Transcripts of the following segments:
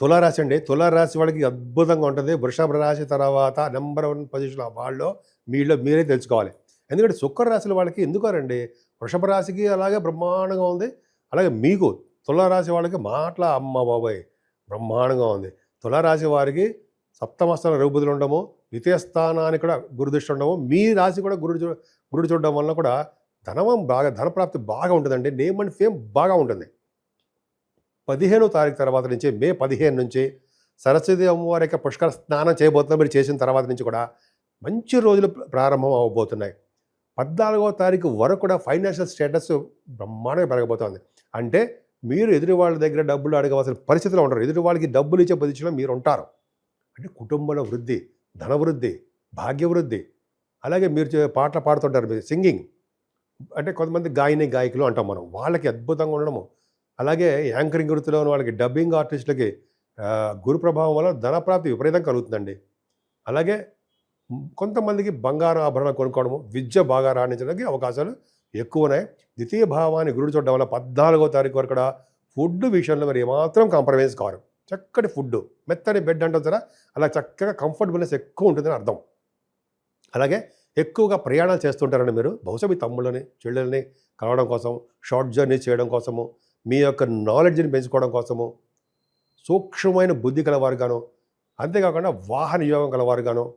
తులారాశి అండి. తులారాశి వాళ్ళకి అద్భుతంగా ఉంటుంది. వృషభ రాశి తర్వాత నెంబర్ వన్ పొజిషన్ వాళ్ళు మీలో మీరే తెలుసుకోవాలి. ఎందుకంటే శుక్ర రాశుల వాళ్ళకి ఎందుకోరండి వృషభ రాశికి అలాగే బ్రహ్మాండంగా ఉంది. అలాగే మీకు తులారాశి వాళ్ళకి మాటల అమ్మ బాబాయ్ బ్రహ్మాండంగా ఉంది. తులారాశి వారికి సప్తమస్థాన రఘుబుద్ధులు ఉండము ద్వితీయ స్థానానికి కూడా గురుదృష్టి ఉండము మీ రాశి కూడా గురుడు గురుడు చూడడం వల్ల కూడా ధనం బాగా ధనప్రాప్తి బాగా ఉంటుందండి. నేమ్ అండ్ ఫేమ్ బాగా ఉంటుంది. పదిహేనో తారీఖు తర్వాత నుంచి మే పదిహేను నుంచి సరస్వతి అమ్మవారి యొక్క పుష్కర స్నానం చేయబోతున్నా మీరు చేసిన తర్వాత నుంచి కూడా మంచి రోజులు ప్రారంభం అవ్వబోతున్నాయి పద్నాలుగో తారీఖు వరకు కూడా ఫైనాన్షియల్ స్టేటస్ బ్రహ్మాండంగా పెరగబోతోంది. అంటే మీరు ఎదుటి వాళ్ళ దగ్గర డబ్బులు అడగవలసిన పరిస్థితిలో ఉంటారు. ఎదుటి వాళ్ళకి డబ్బులు ఇచ్చే పొజిషన్లో మీరు ఉంటారు. అంటే కుటుంబంలో వృద్ధి ధనవృద్ధి భాగ్యవృద్ధి అలాగే మీరు చే- పాటలు పాడుతుంటారు. మీరు సింగింగ్ అంటే కొంతమంది గాయని గాయకులు అంటాం మనం. వాళ్ళకి అద్భుతంగా ఉండడము. అలాగే యాంకరింగ్ వృత్తిలో ఉన్న వాళ్ళకి డబ్బింగ్ ఆర్టిస్టులకి గురు ప్రభావం వల్ల ధనప్రాప్తి విపరీతం కలుగుతుందండి. అలాగే కొంతమందికి బంగారు ఆభరణ కొనుక్కోవడము విద్య బాగా రాణించడానికి అవకాశాలు ఎక్కువ ఉన్నాయి ద్వితీయ భావాన్ని గురుడు చూడడం వల్ల పద్నాలుగో తారీఖు వరకు కూడా ఫుడ్ విషయంలో మరి ఏమాత్రం కాంప్రమైజ్ కారు. చక్కటి ఫుడ్ మెత్తని బెడ్ అంటాం సరే అలా చక్కగా కంఫర్టబుల్నెస్ ఎక్కువ ఉంటుందని అర్థం. అలాగే ఎక్కువగా ప్రయాణాలు చేస్తుంటారండి మీరు. బహుశా మీ తమ్ముళ్ళని చెల్లెల్ని కలవడం కోసం షార్ట్ జర్నీ చేయడం కోసము మీ యొక్క నాలెడ్జ్ని పెంచుకోవడం కోసము సూక్ష్మమైన బుద్ధి కలవారుగాను అంతేకాకుండా వాహన యోగం కలవారుగాను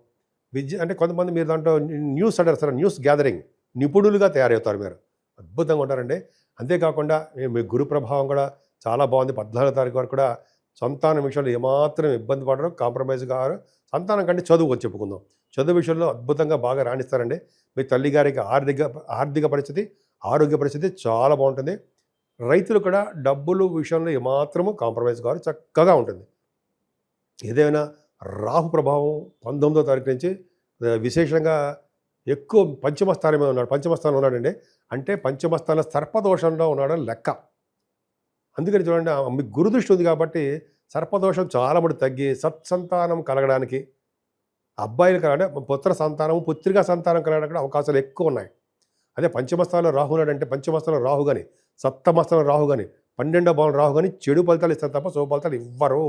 విద్య అంటే కొంతమంది మీరు దాంట్లో న్యూస్ అంటారు సార్ న్యూస్ గ్యాదరింగ్ నిపుణులుగా తయారవుతారు మీరు. అద్భుతంగా ఉంటారండి. అంతేకాకుండా మీ- గురు ప్రభావం కూడా చాలా బాగుంది. పద్నాలుగు తారీఖు వరకు కూడా సంతానం విషయంలో ఏమాత్రం ఇబ్బంది పడరు కాంప్రమైజ్ కారు సంతానం కంటే చదువు వచ్చి చెప్పుకుందాం. చదువు విషయంలో అద్భుతంగా బాగా రాణిస్తారండి. మీ తల్లి గారికి ఆర్థిక ఆర్థిక పరిస్థితి ఆరోగ్య పరిస్థితి చాలా బాగుంటుంది. రైతులు కూడా డబ్బులు విషయంలో ఏమాత్రము కాంప్రమైజ్ కావాలి చక్కగా ఉంటుంది. ఏదైనా రాహు ప్రభావం పంతొమ్మిదో తారీఖు నుంచి విశేషంగా ఎక్కువ పంచమ మీద ఉన్నాడు. పంచమ స్థానం ఉన్నాడండి. అంటే పంచమ స్థానం సర్పదోషంలో ఉన్నాడని లెక్క. అందుకని చూడండి మీకు గురుదృష్టి ఉంది కాబట్టి సర్పదోషం చాలా మటు తగ్గి సత్సంతానం కలగడానికి అబ్బాయిలు కలగడం పుత్ర సంతానం పుత్రికా సంతానం కలగడానికి కూడా అవకాశాలు ఎక్కువ ఉన్నాయి. అదే పంచమస్థానంలో రాహు ఉన్నాడంటే పంచమస్థానం రాహు కానీ సప్తమస్థానం రాహు కానీ పన్నెండో భావం రాహు కానీ చెడు ఫలితాలు ఇస్తారు తప్ప శుభ ఫలితాలు ఇవ్వరు.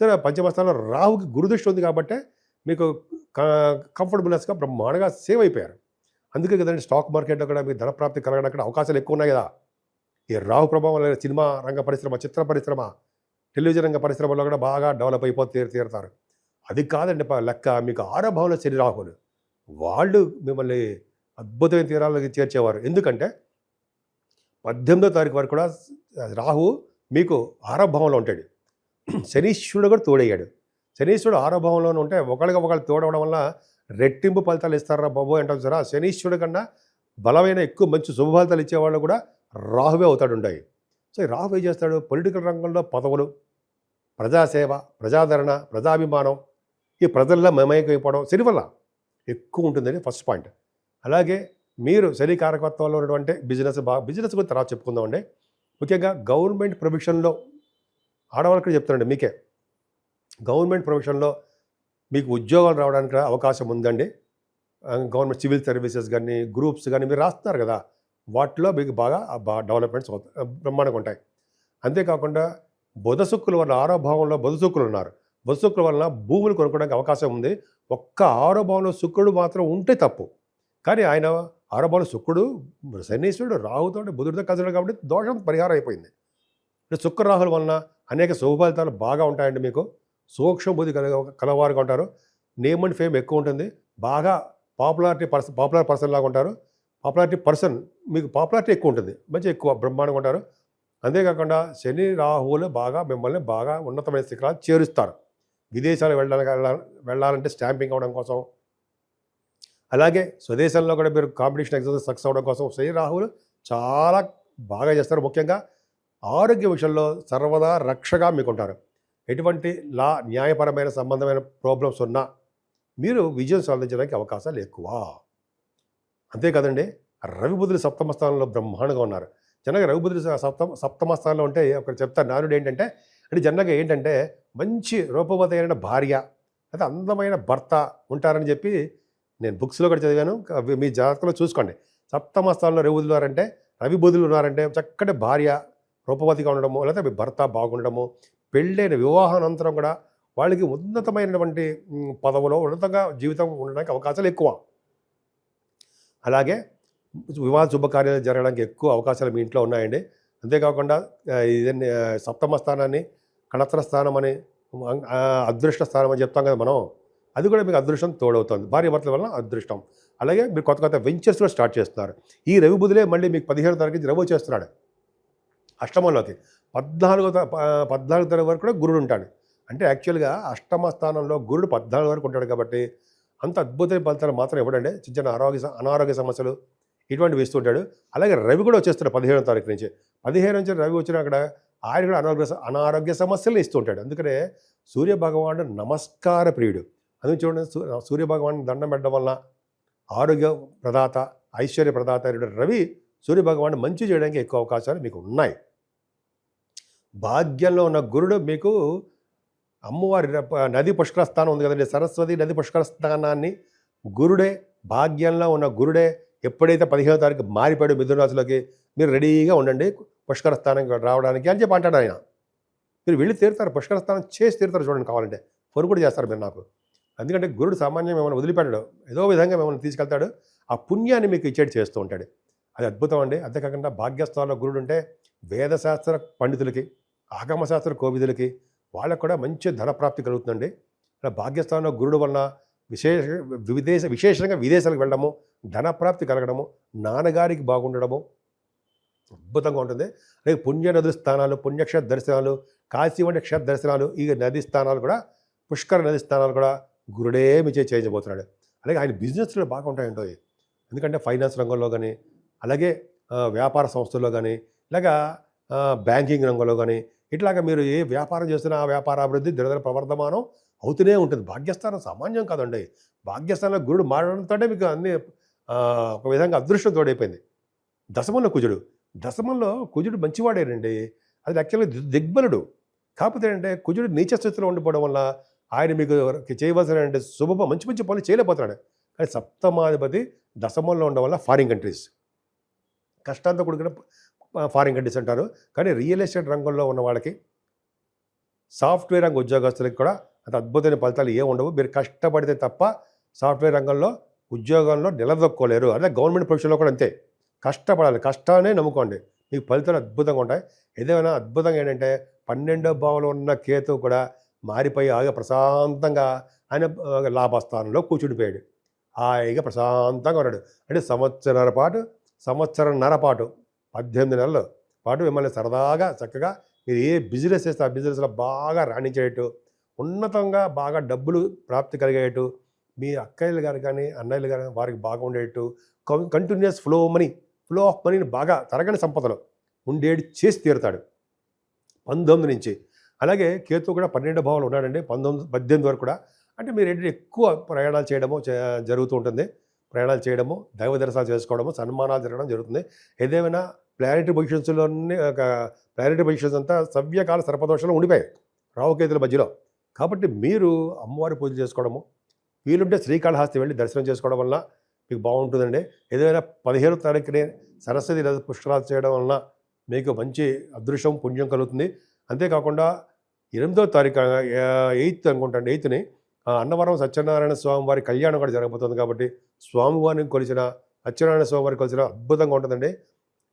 సరే పంచమస్థానంలో రాహుకి గురుదృష్టి ఉంది కాబట్టి మీకు కంఫర్టబుల్నెస్గా బ్రహ్మాండంగా సేవ్ అయిపోయారు. అందుకే కదండి స్టాక్ మార్కెట్లో కూడా మీకు ధనప్రాప్తి కలగడానికి అవకాశాలు ఎక్కువ ఉన్నాయి కదా. ఈ రాహు ప్రభావం లేదా సినిమా రంగ పరిశ్రమ చిత్ర పరిశ్రమ టెలివిజన్ రంగ పరిశ్రమలో కూడా బాగా డెవలప్ అయిపోతే తీరు తీరుతారు. అది కాదండి లెక్క మీకు ఆరో భావంలో శని రాహులు వాళ్ళు మిమ్మల్ని అద్భుతమైన తీరాలకి చేర్చేవారు. ఎందుకంటే పద్దెనిమిదో తారీఖు వరకు కూడా రాహు మీకు ఆరభావంలో ఉంటాడు. శనీశ్వరుడు కూడా తోడయ్యాడు. శనీశ్వరుడు ఆరభావంలోనే ఉంటే ఒకళ్ళకి ఒకళ్ళు తోడవడం వల్ల రెట్టింపు ఫలితాలు ఇస్తారా బాబు అంటాం సరే శనీశ్వరుడు కన్నా బలమైన ఎక్కువ మంచి శుభ ఫలితాలు ఇచ్చేవాళ్ళు కూడా రాహువే అవుతాడు ఉంటాయి సో రాహు ఏం చేస్తాడు? పొలిటికల్ రంగంలో పదవులు ప్రజాసేవ ప్రజాదరణ ప్రజాభిమానం ఈ ప్రజల్లో మమేకమైపోవడం శని వల్ల ఎక్కువ ఉంటుందని ఫస్ట్ పాయింట్. అలాగే మీరు శరీకారకత్వంలో ఉన్నటువంటి బిజినెస్ బాగా బిజినెస్ గురించి తర్వాత చెప్పుకుందామండి. ముఖ్యంగా గవర్నమెంట్ ప్రొవిషన్లో ఆడవాళ్ళకి చెప్తానండి మీకే. గవర్నమెంట్ ప్రొవిషన్లో మీకు ఉద్యోగాలు రావడానికి అవకాశం ఉందండి. గవర్నమెంట్ సివిల్ సర్వీసెస్ కానీ గ్రూప్స్ కానీ మీరు రాస్తున్నారు కదా. వాటిలో మీకు బాగా బాగా డెవలప్మెంట్స్ అవుతాయి బ్రహ్మాండంగా ఉంటాయి. అంతేకాకుండా బుధ శుక్కుల వల్ల ఆరో భావంలో బుధ శుక్కులు ఉన్నారు. బుధ శుక్కుల వలన భూములు కొనుక్కోవడానికి అవకాశం ఉంది. ఒక్క ఆరో భావంలో శుక్రుడు మాత్రం ఉంటే తప్పు. కానీ ఆయన ఆరబాల శుక్రుడు శనీశ్వరుడు రాహుతో బుధుడితో కలిసాడు కాబట్టి దోషం పరిహారం అయిపోయింది. శుక్ర రాహుల వలన అనేక శుభ ఫలితాలు బాగా ఉంటాయండి మీకు. సూక్ష్మ బుద్ధి కల కలవారుగా ఉంటారు. నేమ్ అండ్ ఫేమ్ ఎక్కువ ఉంటుంది. బాగా పాపులారిటీ పర్సన్ పాపులర్ పర్సన్ లాగా ఉంటారు. పాపులారిటీ పర్సన్ మీకు పాపులారిటీ ఎక్కువ ఉంటుంది. మంచి ఎక్కువ బ్రహ్మాండంగా ఉంటారు. అంతేకాకుండా శని రాహువులు బాగా మిమ్మల్ని బాగా ఉన్నతమైన శిఖరాలు చేరుస్తారు. విదేశాలు వెళ్ళడానికి వెళ్ళాలి- వెళ్ళాలంటే స్టాంపింగ్ అవ్వడం కోసం అలాగే స్వదేశంలో కూడా మీరు కాంపిటీషన్ ఎగ్జామ్స్ సక్సెస్ అవ్వడం కోసం శ్రీ రాహుల్ చాలా బాగా చేస్తారు. ముఖ్యంగా ఆరోగ్య విషయంలో సర్వదా రక్షగా మీకు ఉంటారు ఎటువంటి లా న్యాయపరమైన సంబంధమైన ప్రాబ్లమ్స్ ఉన్నా మీరు విజయం సాధించడానికి అవకాశాలు ఎక్కువ. అంతేకాదండి రవిబుద్ధులు సప్తమ స్థానంలో బ్రహ్మాండంగా ఉన్నారు. జనగా రవిబుద్ధులు సప్తమ సప్తమ స్థానంలో ఉంటే ఒకరు చెప్తారు నానుడు ఏంటంటే అంటే జనగా ఏంటంటే మంచి రూపవతైన భార్య అయితే అందమైన భర్త ఉంటారని చెప్పి నేను బుక్స్లో కూడా చదివాను. అవి మీ జాతకంలో చూసుకోండి. సప్తమ స్థానంలో రవి ఉన్నారంటే రవి బుధులు ఉన్నారంటే చక్కటి భార్య రూపవతిగా ఉండడము లేకపోతే భర్త బాగుండడము పెళ్ళైన వివాహానంతరం కూడా వాళ్ళకి ఉన్నతమైనటువంటి పదవులో ఉన్నతంగా జీవితం ఉండడానికి అవకాశాలు ఎక్కువ. అలాగే వివాహ శుభకార్యాలు జరగడానికి ఎక్కువ అవకాశాలు మీ ఇంట్లో ఉన్నాయండి. అంతేకాకుండా ఇదే సప్తమ స్థానాన్ని కళత్ర స్థానం అని అదృష్ట స్థానం అని చెప్తాం కదా మనం. అది కూడా మీకు అదృష్టం తోడవుతుంది. భార్య భర్తల వల్ల అదృష్టం. అలాగే మీరు కొత్త కొత్త వెంచర్స్ కూడా స్టార్ట్ చేస్తున్నారు. ఈ రవి బుధులే మళ్ళీ మీకు పదిహేను తారీఖు నుంచి రవి వచ్చేస్తున్నాడు. అష్టమంలోకి. పద్నాలుగో పద్నాలుగు తరగతి వరకు కూడా గురుడు ఉంటాడు. అంటే యాక్చువల్గా అష్టమ స్థానంలో గురుడు పద్నాలుగు వరకు ఉంటాడు కాబట్టి అంత అద్భుతమైన ఫలితాలు మాత్రం ఇవ్వడండి. చిన్న చిన్న ఆరోగ్య అనారోగ్య సమస్యలు ఇటువంటివి వేస్తుంటాడు అలాగే రవి కూడా వచ్చేస్తాడు పదిహేనో తారీఖు నుంచి. పదిహేను నుంచి రవి వచ్చినా అక్కడ ఆయన కూడా అనారోగ్య అనారోగ్య సమస్యలు ఇస్తుంటాడు అందుకనే సూర్య భగవానుడు నమస్కార ప్రియుడు అందుకు చూడండి సూర్యభగవాన్ సూర్య భగవాన్ దండం పెట్టడం వలన ఆరోగ్య ప్రదాత ఐశ్వర్య ప్రదాత రవి సూర్యభగవాన్ మంచి చేయడానికి ఎక్కువ అవకాశాలు మీకు ఉన్నాయి. భాగ్యంలో ఉన్న గురుడు మీకు అమ్మవారి నది పుష్కర స్థానం ఉంది కదండి సరస్వతి నది పుష్కర స్థానాన్ని గురుడే భాగ్యంలో ఉన్న గురుడే ఎప్పుడైతే పదిహేనో తారీఖు మారిపోయాడు మిథునరాశిలోకి మీరు రెడీగా ఉండండి పుష్కర స్థానం రావడానికి అని చెప్పి అంటాడు ఆయన. మీరు వెళ్ళి తీరుతారు పుష్కర స్థానం చేసి తీరుతారు చూడండి కావాలంటే. ఫోన్ కూడా చేస్తారు మీరు నాకు. ఎందుకంటే గురుడు సామాన్యం మిమ్మల్ని వదిలిపెట్టడు. ఏదో విధంగా మిమ్మల్ని తీసుకెళ్తాడు. ఆ పుణ్యాన్ని మీకు ఇచ్చేటి చేస్తూ ఉంటాడు. అది అద్భుతం అండి. అంతేకాకుండా భాగ్యస్థానంలో గురుడు ఉంటే వేదశాస్త్ర పండితులకి ఆగమశాస్త్ర కోవిదులకి వాళ్ళకు కూడా మంచి ధనప్రాప్తి కలుగుతుందండి. అలా భాగ్యస్థానంలో గురుడు వలన విశేష విదేశ విశేషంగా విదేశాలకు వెళ్ళడము ధనప్రాప్తి కలగడము నాన్నగారికి బాగుండడము అద్భుతంగా ఉంటుంది. అలాగే పుణ్య నది స్థానాలు పుణ్యక్షేత్ర దర్శనాలు కాశీ వంటి క్షేత్ర దర్శనాలు ఈ నది స్థానాలు కూడా పుష్కర నది స్థానాలు కూడా గురుడే మిచే చేయబోతున్నాడు అలాగే ఆయన బిజినెస్లో బాగా ఉంటాయంటో ఎందుకంటే ఫైనాన్స్ రంగంలో కానీ అలాగే వ్యాపార సంస్థల్లో కానీ ఇలాగా బ్యాంకింగ్ రంగంలో కానీ ఇట్లాగా మీరు ఏ వ్యాపారం చేస్తున్నా ఆ వ్యాపార అభివృద్ధి దినదిన ప్రవర్ధమానం అవుతూనే ఉంటుంది. భాగ్యస్థానం సామాన్యం కాదండి. భాగ్యస్థానంలో గురుడు మారడంతోనే మీకు అన్ని ఒక విధంగా అదృష్టం తోడైపోయింది. దశమంలో కుజుడు. దశమంలో కుజుడు మంచివాడేనండి. అది యాక్చువల్గా ది- దిగ్బలుడు. కాకపోతే ఏంటంటే కుజుడు నీచ స్థితిలో ఉండిపోవడం వల్ల ఆయన మీకు చేయవలసిన శుభమ శుభ మంచి మంచి పనులు చేయలేకపోతున్నాడు. కానీ సప్తమాధిపతి దశమంలో ఉండడం వల్ల ఫారిన్ కంట్రీస్. కష్టాంతో కూడుకున్న ఫారిన్ కంట్రీస్ అంటారు. కానీ రియల్ ఎస్టేట్ రంగంలో ఉన్న వాళ్ళకి సాఫ్ట్వేర్ రంగ ఉద్యోగస్తులకి కూడా అంత అద్భుతమైన ఫలితాలు ఏమి ఉండవు. మీరు కష్టపడితే తప్ప సాఫ్ట్వేర్ రంగంలో ఉద్యోగంలో నిలదొక్కోలేరు. అదే గవర్నమెంట్ ప్రొఫెషన్లో కూడా అంతే. కష్టపడాలి. కష్టాన్ని నమ్ముకోండి. మీకు ఫలితాలు అద్భుతంగా ఉంటాయి. ఏదైనా అద్భుతంగా ఏంటంటే పన్నెండో భావంలో ఉన్న కేతు కూడా మారిపోయి ఆగ ప్రశాంతంగా ఆయన లాభస్థానంలో కూర్చుండిపోయాడు హాయిగా ప్రశాంతంగా ఉన్నాడు. అంటే సంవత్సరాల పాటు సంవత్సరంన్నర పాటు పద్దెనిమిది నెలల పాటు మిమ్మల్ని సరదాగా చక్కగా మీరు ఏ బిజినెస్ చేస్తే ఆ బిజినెస్లో బాగా రాణించేటట్టు ఉన్నతంగా బాగా డబ్బులు ప్రాప్తి కలిగేటట్టు మీ అక్కయ్యలు గారు కానీ అన్నయ్యలు గారు వారికి బాగా ఉండేటట్టు continuous flow money flow of మనీని బాగా తరగని సంపదలు ఉండేటి చేసి తీరుతాడు. పంతొమ్మిది నుంచి అలాగే కేతు కూడా పన్నెండు భావాలు ఉన్నాడండి పంతొమ్మిది పద్దెనిమిది వరకు కూడా. అంటే మీరు ఏంటంటే ఎక్కువ ప్రయాణాలు చేయడము జరుగుతూ ఉంటుంది. ప్రయాణాలు చేయడము దైవ దర్శనాలు చేసుకోవడము సన్మానాలు జరగడం జరుగుతుంది. ఏదేమైనా ప్లానెటరీ పొజిషన్స్లోనే ఒక ప్లానెటరీ పొజిషన్స్ అంతా సవ్యకాల సర్పదోషంలో ఉండిపోయాయి రావుకేతుల మధ్యలో. కాబట్టి మీరు అమ్మవారి పూజ చేసుకోవడము వీలుంటే శ్రీకాళహస్తి వెళ్ళి దర్శనం చేసుకోవడం వల్ల మీకు బాగుంటుందండి. ఏదైనా పదిహేను తారీఖునే సరస్వతి లేదా పుష్కరాలు చేయడం వలన మీకు మంచి అదృష్టం పుణ్యం కలుగుతుంది. అంతేకాకుండా ఎనిమిదో తారీఖు ఎయిత్ అనుకుంటాను ఎయిత్ని అన్నవరం సత్యనారాయణ స్వామి వారి కళ్యాణం కూడా జరగబోతుంది కాబట్టి స్వామివారిని కొలిచిన సత్యనారాయణ స్వామి వారిని కొలిచిన అద్భుతంగా ఉంటుందండి.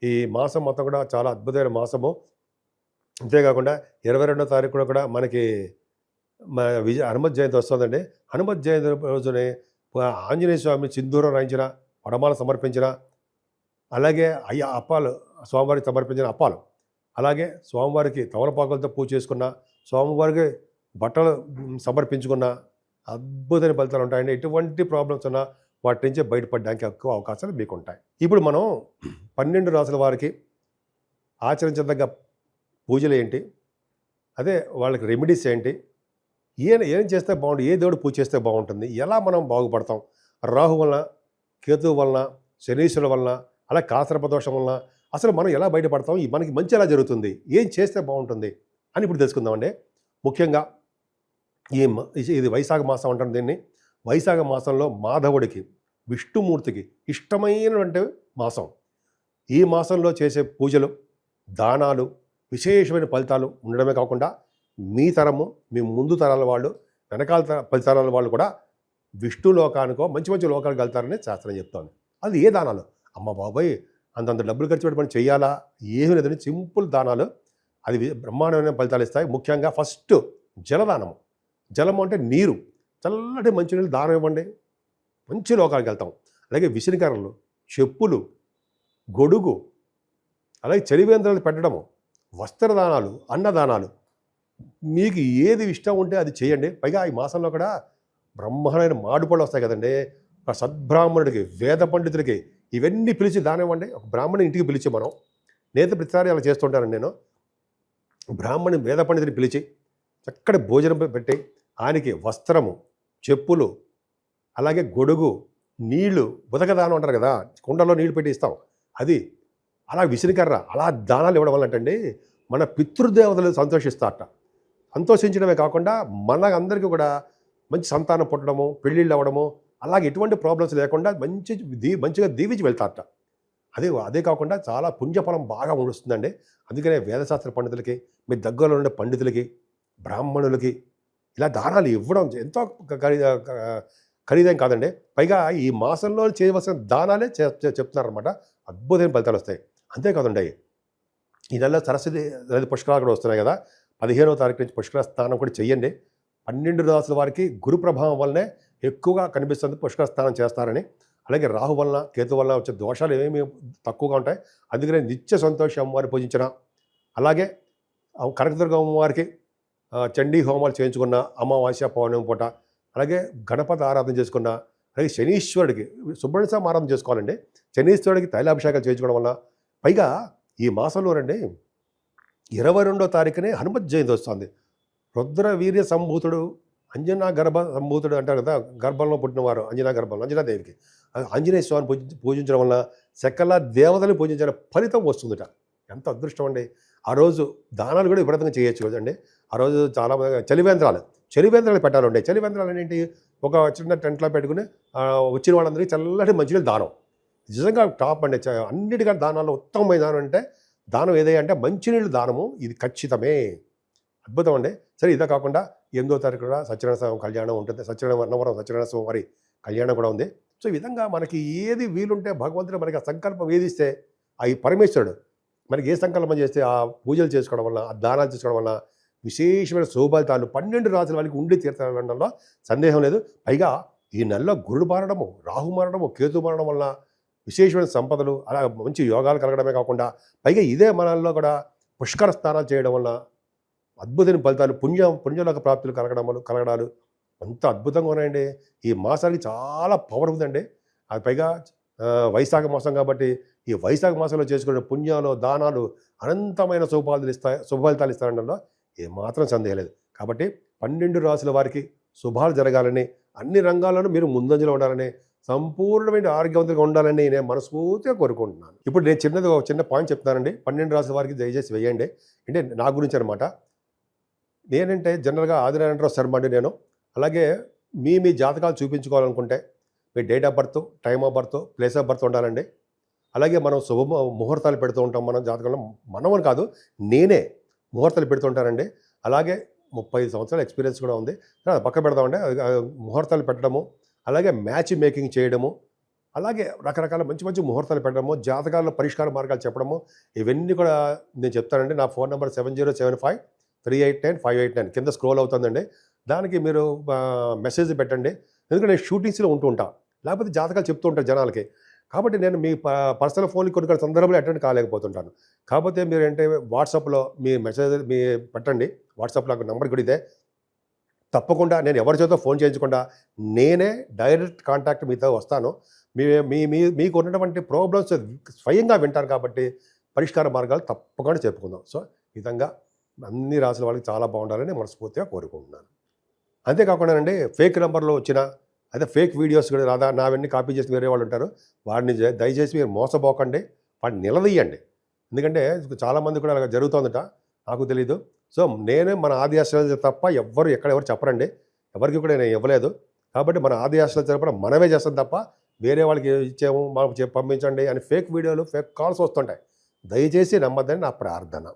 ఈ మాసం మొత్తం కూడా చాలా అద్భుతమైన మాసము. అంతేకాకుండా ఇరవై రెండో తారీఖు కూడా మనకి విజయ హనుమత్ జయంతి వస్తుందండి. హనుమత్ జయంతి రోజునే ఆంజనేయ స్వామి సింధూరం రాయించిన పడమాల సమర్పించిన అలాగే అయ్య అప్పాలు స్వామివారికి సమర్పించిన అప్పాలు. అలాగే స్వామివారికి తమలపాకులతో పూజ చేసుకున్న స్వామివారికి బట్టలు సమర్పించుకున్న అద్భుతమైన ఫలితాలు ఉంటాయండి. ఎటువంటి ప్రాబ్లమ్స్ ఉన్నా వాటి నుంచి బయటపడడానికి ఎక్కువ అవకాశాలు మీకు ఉంటాయి ఇప్పుడు మనం పన్నెండు రాసుల వారికి ఆచరించదగ్గ పూజలు ఏంటి? అదే వాళ్ళకి రెమెడీస్ ఏంటి? ఏం ఏం చేస్తే బాగుంటుంది ఏ దేవుడు పూజ చేస్తే బాగుంటుంది? ఎలా మనం బాగుపడతాం? రాహు వలన కేతువు వలన శనీశ్వరుల వలన అలా కాసరపదోషం వలన అసలు మనం ఎలా బయటపడతాం? ఈ మనకి మంచి ఎలా జరుగుతుంది? ఏం చేస్తే బాగుంటుంది? అని ఇప్పుడు తెలుసుకుందామండి. ముఖ్యంగా ఈ ఇది- ఇది వైశాఖ మాసం అంటాం దీన్ని. వైశాఖ మాసంలో మాధవుడికి విష్ణుమూర్తికి ఇష్టమైనటువంటి మాసం. ఈ మాసంలో చేసే పూజలు దానాలు విశేషమైన ఫలితాలు ఉండడమే కాకుండా మీ తరము మీ ముందు తరాల వాళ్ళు వెనకాల తర ఫలితరాల వాళ్ళు కూడా విష్ణు లోకానికో మంచి మంచి లోకానికి వెళ్తారని శాస్త్రం చెప్తోంది. అది ఏ దానాలు? అమ్మ బాబాయ్! అంతంత డబ్బులు ఖర్చు పెట్టి మనం చేయాలా ఏమీ లేదని సింపుల్ దానాలు. అది బ్రహ్మాండమైన ఫలితాలు ఇస్తాయి. ముఖ్యంగా ఫస్ట్ జలదానము. జలము అంటే నీరు. చల్లటి మంచినీళ్ళు దానం ఇవ్వండి. మంచి లోకాలకు వెళ్తాం. అలాగే విసిరికర్రలు చెప్పులు గొడుగు అలాగే చలివేంద్రాలు పెట్టడము వస్త్రదానాలు అన్నదానాలు. మీకు ఏది ఇష్టం ఉంటే అది చేయండి. పైగా ఈ మాసంలో కూడా బ్రహ్మాండమైన మాడుపళ్ళు వస్తాయి కదండి. సద్బ్రాహ్మణుడికి వేద పండితుడికి ఇవన్నీ పిలిచి దానివ్వండి. ఒక బ్రాహ్మణుని ఇంటికి పిలిచి మనం నేత ప్రతిసారి అలా చేస్తుంటాను నేను. బ్రాహ్మణి వేద పండితుని పిలిచి చక్కటి భోజనం పెట్టి ఆయనకి వస్త్రము చెప్పులు అలాగే గొడుగు నీళ్ళు ఉదకదానం అంటారు కదా కుండలో నీళ్ళు పెట్టి ఇస్తాం. అది అలా విసిరికర్ర అలా దానాలు ఇవ్వడం వల్ల అంటే మన పితృదేవతలు సంతోషిస్తారట. సంతోషించడమే కాకుండా మన అందరికీ కూడా మంచి సంతానం పుట్టడము పెళ్ళిళ్ళు అవ్వడము అలాగే ఎటువంటి ప్రాబ్లమ్స్ లేకుండా మంచి దీ మంచిగా దీవించి వెళ్తారట. అదే అదే కాకుండా చాలా పుణ్యఫలం బాగా వస్తుందండి. అందుకనే వేదశాస్త్ర పండితులకి మీ దగ్గరలో ఉండే పండితులకి బ్రాహ్మణులకి ఇలా దానాలు ఇవ్వడం ఎంతో ఖరీద ఖరీదేం కాదండి. పైగా ఈ మాసంలో చేయవలసిన దానాలే చెప్తున్నారనమాట అద్భుతమైన ఫలితాలు వస్తాయి. అంతేకాదండి ఈ నెలలో సరస్వతి నది పుష్కరాలు కూడా వస్తున్నాయి కదా. పదిహేనవ తారీఖు నుంచి పుష్కర స్నానం కూడా చెయ్యండి పన్నెండు రాసుల వారికి గురు ప్రభావం వల్లనే ఎక్కువగా కనిపిస్తుంది పుష్కర స్నానం చేస్తారని. అలాగే రాహు వలన కేతు వలన వచ్చే దోషాలు ఏమేమి తక్కువగా ఉంటాయి. అందుకనే నిత్య సంతోషం అమ్మవారి పూజించిన అలాగే కనకదుర్గ అమ్మవారికి చండీ హోమాలు చేయించుకున్న అమావాస్య పౌర్ణమి పూట అలాగే గణపతి ఆరాధన చేసుకున్న అలాగే శనీశ్వరుడికి సుబ్రహ్మణ్య స్వామి ఆరాధన చేసుకోవాలండి. శనీశ్వరుడికి తైలాభిషేకాలు చేయించుకోవడం వల్ల పైగా ఈ మాసంలో రండి ఇరవై రెండో తారీఖునే హనుమత్ జయంతి వస్తుంది. రుద్ర వీర్య సంభూతుడు అంజనా గర్భ సంభూతుడు అంటారు కదా గర్భంలో పుట్టినవారు అంజనా గర్భంలో అంజనా దేవికి ఆంజనేయ స్వామిని పూజ పూజించడం వల్ల సకల దేవతలు పూజించిన ఫలితం వస్తుందట. ఎంత అదృష్టం అండి. ఆ రోజు దానాలు కూడా విపరీతంగా చేయొచ్చు కదండి. ఆ రోజు చాలా మంది చలివేంద్రాలు చలివేంద్రాలు పెట్టాలండి చలివేంద్రాలు ఏంటి? ఒక చిన్న టెంట్లో పెట్టుకుని వచ్చిన వాళ్ళందరికీ చల్లటి మంచినీళ్ళు దానం. నిజంగా టాప్ అండి. చ- అన్నిటికంటే దానాల్లో ఉత్తమమైన దానం అంటే దానం ఏదైనా అంటే మంచినీళ్ళు దానము. ఇది ఖచ్చితమే. అద్భుతం అండి. సరే ఇదే కాకుండా ఎనిమిదో తారీఖు కూడా సత్యనారాయణ స్వామి కళ్యాణం ఉంటుంది. సత్యనారాయణ అన్నవరం సత్యనారాయణ స్వామి వారి కళ్యాణం కూడా ఉంది. సో ఈ విధంగా మనకి ఏది వీలుంటే భగవంతుడు మనకి ఆ సంకల్పం వేధిస్తే ఆ ఈ పరమేశ్వరుడు మనకి ఏ సంకల్పం చేస్తే ఆ పూజలు చేసుకోవడం వల్ల ఆ దానాలు చేసుకోవడం వల్ల విశేషమైన శోభాలితాలు పన్నెండు రాసుల వాళ్ళకి ఉండి తీర్థంలో సందేహం లేదు. పైగా ఈ నెలలో గురుడు మారడము రాహు మారడము కేతు మారడం వల్ల విశేషమైన సంపదలు అలా మంచి యోగాలు కలగడమే కాకుండా పైగా ఇదే మనల్లో కూడా పుష్కర స్నానాలు చేయడం వల్ల అద్భుతమైన ఫలితాలు పుణ్యం పుణ్యలోక ప్రాప్తులు కలగడములు కలగడాలు అంత అద్భుతంగా ఉన్నాయండి. ఈ మాసానికి చాలా పవర్ ఉందండి. అది పైగా వైశాఖ మాసం కాబట్టి ఈ వైశాఖ మాసంలో చేసుకునే పుణ్యాలు దానాలు అనంతమైన శుభఫలితాలు ఇస్తాయి శుభఫలితాలు ఇస్తారనడంలో ఏమాత్రం సందేహం లేదు. కాబట్టి పన్నెండు రాసుల వారికి శుభాలు జరగాలని అన్ని రంగాల్లోనూ మీరు ముందంజలో ఉండాలని సంపూర్ణమైన ఆరోగ్యవంతంగా ఉండాలని నేను మనస్ఫూర్తిగా కోరుకుంటున్నాను. ఇప్పుడు నేను చిన్నది ఒక చిన్న పాయింట్ చెప్తానండి పన్నెండు రాసుల వారికి దయచేసి వేయండి. అంటే నా గురించి అనమాట నేనంటే జనరల్గా ఆదినారాయణరావు శర్మ అండి నేను. అలాగే మీ మీ జాతకాలు చూపించుకోవాలనుకుంటే మీ date of birth time of birth place of birth ఉండాలండి. అలాగే మనం శుభ ముహూర్తాలు పెడుతూ ఉంటాం మనం జాతకంలో. మనం అని కాదు నేనే ముహూర్తాలు పెడుతుంటానండి అలాగే ముప్పై సంవత్సరాల ఎక్స్పీరియన్స్ కూడా ఉంది. అది పక్క పెడదామండి. అది, ముహూర్తాలు పెట్టడము అలాగే మ్యాచ్ మేకింగ్ చేయడము అలాగే రకరకాల మంచి మంచి ముహూర్తాలు పెట్టడము జాతకాల పరిష్కార మార్గాలు చెప్పడము ఇవన్నీ కూడా నేను చెప్తానండి. నా phone number seven zero seven five. Three eight nine five eight nine కింద స్క్రోల్ అవుతుందండి. దానికి మీరు మెసేజ్ పెట్టండి. ఎందుకంటే నేను షూటింగ్స్లో ఉంటూ ఉంటాను లేకపోతే జాతకాలు చెప్తూ ఉంటాను జనాలకి. కాబట్టి నేను మీ ప- పర్సనల్ ఫోన్ కొన్ని కొన్ని సందర్భంలో అటెండ్ కాలేకపోతుంటాను. కాకపోతే మీరు ఏంటంటే వాట్సాప్లో మీ మెసేజ్ మీ పెట్టండి. వాట్సాప్లో నాకు నెంబర్ కూడా ఇదే. తప్పకుండా నేను ఎవరి చేతో ఫోన్ చేయించకుండా నేనే డైరెక్ట్ కాంటాక్ట్ మీతో వస్తాను. మీ మీ మీ మీకు ఉన్నటువంటి ప్రాబ్లమ్స్ స్వయంగా వింటాను కాబట్టి పరిష్కార మార్గాలు తప్పకుండా చెప్పుకుందాం. సో ఈ విధంగా అన్ని రాసుల వాళ్ళకి చాలా బాగుండాలని మనస్ఫూర్తిగా కోరుకుంటున్నాను. అంతేకాకుండానండి ఫేక్ నెంబర్లో వచ్చిన అదే ఫేక్ వీడియోస్ కూడా రాదా నావన్నీ కాపీ చేసి వేరే వాళ్ళు ఉంటారు వాడిని దయచేసి మీరు మోసపోకండి వాడిని నిలదీయండి. ఎందుకంటే చాలామంది కూడా అలా జరుగుతుందట నాకు తెలీదు. సో నేనే మన ఆది ఆశ్రయాలు తప్ప ఎవ్వరు ఎక్కడ ఎవరు చెప్పరండి. ఎవరికి కూడా నేను ఇవ్వలేదు. కాబట్టి మన ఆది ఆశ్రయాలు తరపున మనమే చేస్తాం తప్ప వేరే వాళ్ళకి ఇచ్చాము మాకు పంపించండి అని ఫేక్ వీడియోలు ఫేక్ కాల్స్ వస్తుంటాయి. దయచేసి నమ్మద్దని నా ప్రార్థన.